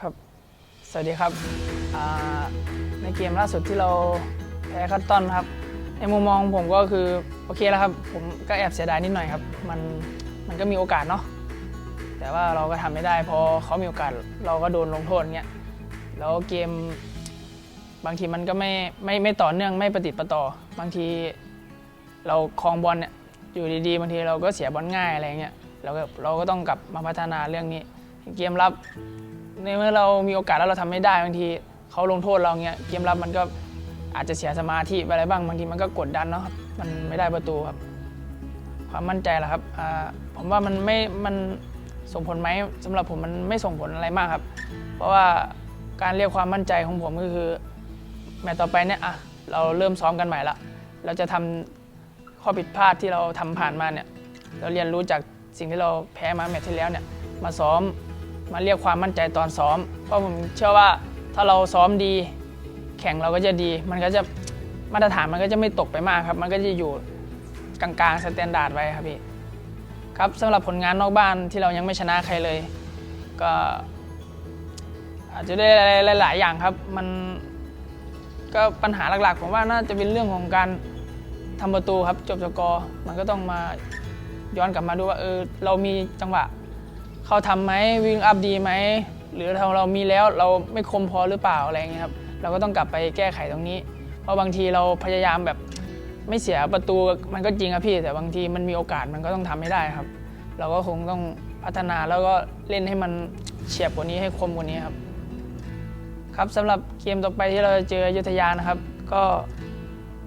ครับ สวัสดีครับ ในเกมล่าสุดที่เราแพ้คัตตันครับ ในมุมมองผมก็คือโอเคแล้วครับ ผมก็แอบเสียดายนิดหน่อยครับ มันมันก็มีโอกาสเนาะ แต่ว่าเราก็ทำไม่ได้พอเขามีโอกาสเราก็โดนลงโทษเงี้ย แล้วเกมบางทีมันก็ไม่ไม่ไม่ต่อเนื่องไม่ประติดประต่อ บางทีเราคลองบอลเนี่ยอยู่ดีๆบางทีเราก็เสียบอลง่ายอะไรเงี้ยเราก็เราก็ต้องกลับมาพัฒนาเรื่องนี้ เกมรับ ในเมื่อเรามีโอกาสแล้วเราทำไม่ได้บางทีเขาลงโทษเราเงี้ยเกมรับมันก็อาจจะเสียสมาธิไปอะไรบ้างบางทีมันก็กดดันเนาะครับมันไม่ได้ประตูครับ ความมั่นใจแหละครับอ่าผมว่ามันไม่มันส่งผลไหมสำหรับผมมันไม่ส่งผลอะไรมากครับ เพราะว่าการเรียกความมั่นใจของผมก็คือแมตช์ต่อไปเนี่ยอะเราเริ่มซ้อมกันใหม่ละเราจะทำข้อผิดพลาดที่เราทำผ่านมาเนี่ยเราเรียนรู้จากสิ่งที่เราแพ้มาแมตช์ที่แล้วเนี่ยมาซ้อม มาเรียกความมั่นใจตอนซ้อม เพราะผมเชื่อว่าถ้าเราซ้อมดี แข่งเราก็จะดี มันก็จะมาตรฐานมันก็จะไม่ตกไปมากครับ มันก็จะอยู่กลางๆสแตนดาร์ดไว้ครับพี่ครับสำหรับผลงานนอกบ้านที่เรายังไม่ชนะใครเลย ก็อาจจะได้หลาย ๆ อย่างครับ มันก็ปัญหาหลัก ๆ ผมว่าน่าจะเป็นเรื่องของการทำประตูครับจบสกอร์มันก็ต้องมาย้อนกลับมาดูว่าเออเรามีจังหวะ เขาทำไหมวิ่งอัพดีไหมหรือถ้าเรามีแล้วเราไม่คมพอหรือเปล่าอะไรเงี้ยครับเราก็ต้องกลับไปแก้ไขตรงนี้ เพราะบางทีเราพยายามแบบไม่เสียประตูมันก็จริงครับพี่ แต่บางทีมันมีโอกาสมันก็ต้องทำให้ได้ครับ เราก็คงต้องพัฒนาแล้วก็เล่นให้มันเฉียบกว่านี้ให้คมกว่านี้ครับ ครับสำหรับเกมต่อไปที่เราจะเจอยุธยานะครับ ก็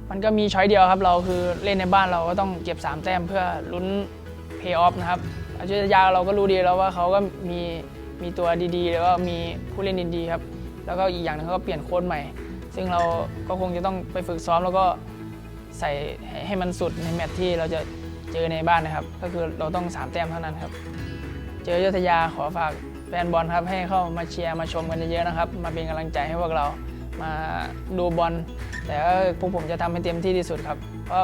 มันก็มีช้อยเดียวครับ เราคือเล่นในบ้านเราก็ต้องเก็บ3แต้มเพื่อลุ้น เพย์ออฟนะครับอยุธยาเราก็รู้ดีแล้วว่าเขาก็มีมีตัวดีๆ แล้วก็มีผู้เล่นดีๆครับ แล้วก็อีกอย่างหนึงเขาก็เปลี่ยนโค้ชใหม่ ซึ่งเราก็คงจะต้องไปฝึกซ้อมแล้วก็ใส่ให้ใหมันสุดในแมตช์ที่เราจะเจอในบ้านนะครับ ก็คือเราต้อง 3 แต้มเท่านั้นครับ เจออยุธยาขอฝากแฟนบอลครับให้เข้ามาเชียร์มาชมกันเยอะๆนะครับ มาเป็นกำลังใจให้พวกเรามาดูบอลแต่ว่าพวกผมจะทำให้เต็มที่ที่สุดครับ เพราะ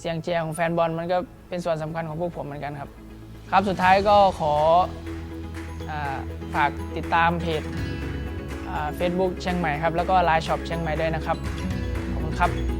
เสียงเชียร์ของแฟนบอลมันก็เป็นส่วนสำคัญของพวกผมเหมือนกันครับ ครับสุดท้ายก็ขอฝากติดตามเพจเฟซบุ๊กเชียงใหม่ครับแล้วก็ไลน์ช็อปเชียงใหม่ด้วยนะครับขอบคุณครับ